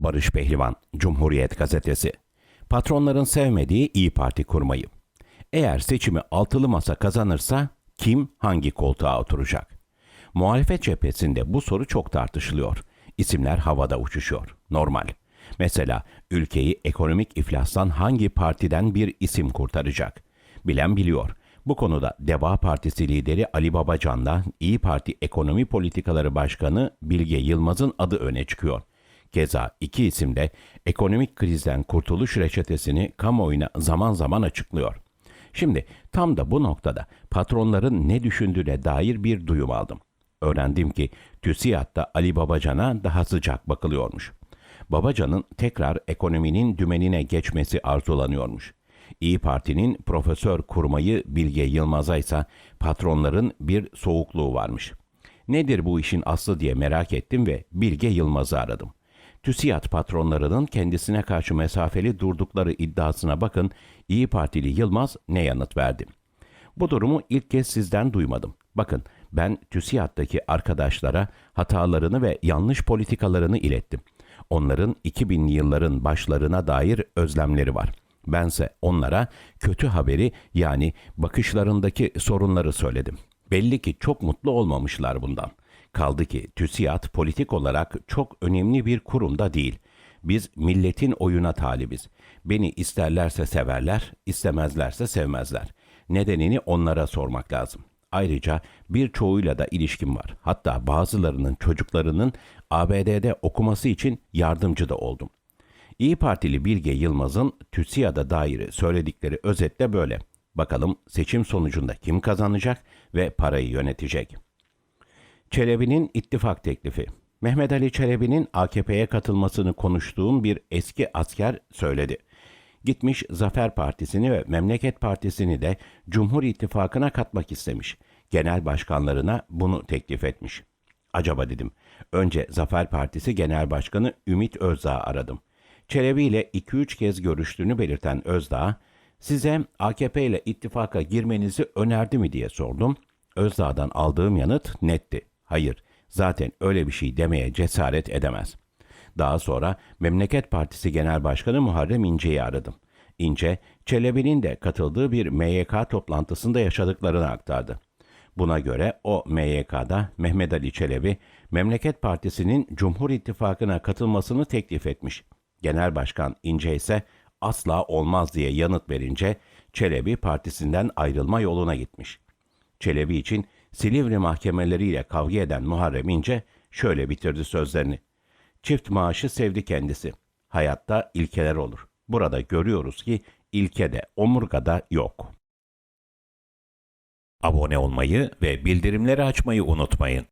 Barış Pehlivan, Cumhuriyet Gazetesi. Patronların sevmediği İyi Parti kurmayı. Eğer seçimi altılı masa kazanırsa kim hangi koltuğa oturacak? Muhalefet cephesinde bu soru çok tartışılıyor. İsimler havada uçuşuyor. Normal. Mesela ülkeyi ekonomik iflastan hangi partiden bir isim kurtaracak? Bilen biliyor. Bu konuda Deva Partisi lideri Ali Babacan'la İyi Parti Ekonomi Politikaları Başkanı Bilge Yılmaz'ın adı öne çıkıyor. Keza iki isim de ekonomik krizden kurtuluş reçetesini kamuoyuna zaman zaman açıklıyor. Şimdi tam da bu noktada patronların ne düşündüğüne dair bir duyum aldım. Öğrendim ki TÜSİAD'da Ali Babacan'a daha sıcak bakılıyormuş. Babacan'ın tekrar ekonominin dümenine geçmesi arzulanıyormuş. İyi Parti'nin profesör kurmayı Bilge Yılmaz'a ise patronların bir soğukluğu varmış. Nedir bu işin aslı diye merak ettim ve Bilge Yılmaz'ı aradım. TÜSİAD patronlarının kendisine karşı mesafeli durdukları iddiasına bakın İyi Partili Yılmaz ne yanıt verdi. Bu durumu ilk kez sizden duymadım. Bakın ben TÜSİAD'daki arkadaşlara hatalarını ve yanlış politikalarını ilettim. Onların 2000'li yılların başlarına dair özlemleri var. Bense onlara kötü haberi yani bakışlarındaki sorunları söyledim. Belli ki çok mutlu olmamışlar bundan. Kaldı ki TÜSİAD politik olarak çok önemli bir kurumda değil. Biz milletin oyuna talibiz. Beni isterlerse severler, istemezlerse sevmezler. Nedenini onlara sormak lazım. Ayrıca birçoğuyla da ilişkim var. Hatta bazılarının çocuklarının ABD'de okuması için yardımcı da oldum. İyi Partili Bilge Yılmaz'ın TÜSİAD'a dair söyledikleri özetle böyle. Bakalım seçim sonucunda kim kazanacak ve parayı yönetecek? Çelebi'nin ittifak teklifi. Mehmet Ali Çelebi'nin AKP'ye katılmasını konuştuğum bir eski asker söyledi. Gitmiş Zafer Partisi'ni ve Memleket Partisi'ni de Cumhur İttifakı'na katmak istemiş. Genel başkanlarına bunu teklif etmiş. Acaba dedim. Önce Zafer Partisi Genel Başkanı Ümit Özdağ'ı aradım. Çelebi ile 2-3 kez görüştüğünü belirten Özdağ, size AKP ile ittifaka girmenizi önerdi mi diye sordum. Özdağ'dan aldığım yanıt netti. Hayır, zaten öyle bir şey demeye cesaret edemez. Daha sonra Memleket Partisi Genel Başkanı Muharrem İnce'yi aradım. İnce, Çelebi'nin de katıldığı bir MYK toplantısında yaşadıklarını aktardı. Buna göre o MYK'da Mehmet Ali Çelebi, Memleket Partisi'nin Cumhur İttifakı'na katılmasını teklif etmiş. Genel Başkan İnce ise asla olmaz diye yanıt verince Çelebi partisinden ayrılma yoluna gitmiş. Çelebi için Silivri mahkemeleriyle kavga eden Muharrem İnce şöyle bitirdi sözlerini. Çift maaşı sevdi kendisi. Hayatta ilkeler olur. Burada görüyoruz ki ilke de omurgada yok. Abone olmayı ve bildirimleri açmayı unutmayın.